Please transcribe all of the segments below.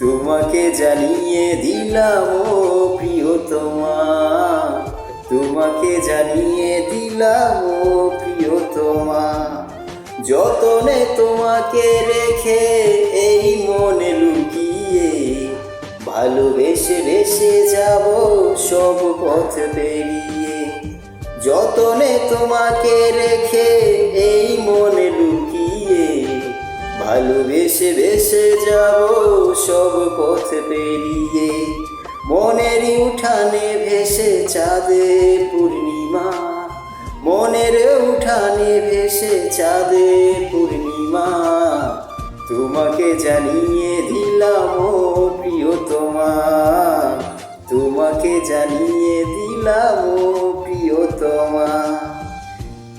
তোমাকে জানিয়ে দিলাম, ও প্রিয়তমা। তোমাকে জানিয়ে দিলাম, ও প্রিয়তমা। যতনে তোমাকে রেখে এই মনে লুকিয়ে, ভালোবেসে বেসে যাব সব পথ পেরিয়ে। যতনে তোমাকে রেখে ভালোবেসে বেসে যাব, সব পথ পেরিয়ে। মনের উঠানে ভেসে চাঁদে পূর্ণিমা। মনের উঠানে ভেসে চাঁদে পূর্ণিমা। তোমাকে জানিয়ে দিলাম ও প্রিয়তমা। তোমাকে জানিয়ে দিলাম ও প্রিয়তমা।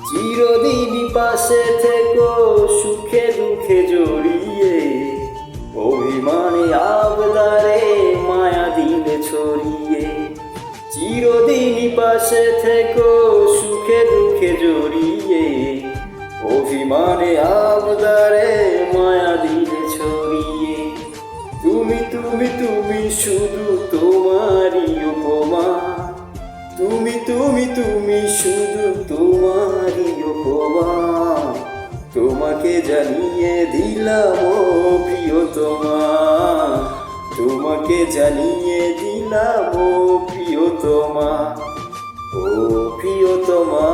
চিরদিন পাশে থেকো পাশে থেকো, সুখে দুঃখে জড়িয়ে। অভিমানে আবদারে মায়া দিলে ছড়িয়ে। তুমি তুমি তুমি শুধু তোমারই উপমা। তুমি তুমি তুমি শুধু তোমারই উপমা। তোমাকে জানিয়ে দিলাম, ও প্রিয়তমা। তোমাকে জানিয়ে দিলাম, ও প্রিয়তমা। ও প্রিয়তমা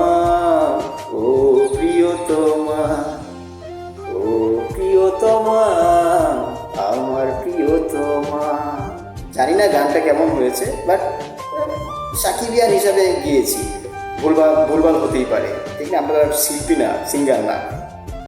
ও প্রিয়তমা ও প্রিয়তমা, আমার প্রিয়তমা। জানি না গানটা কেমন হয়েছে বাট সাকিবিয়ান হিসাবে গিয়েছি। ভুলভাল ভুলভাল হতেই পারে। ঠিক না, আমরা শিল্পী না সিঙ্গার না।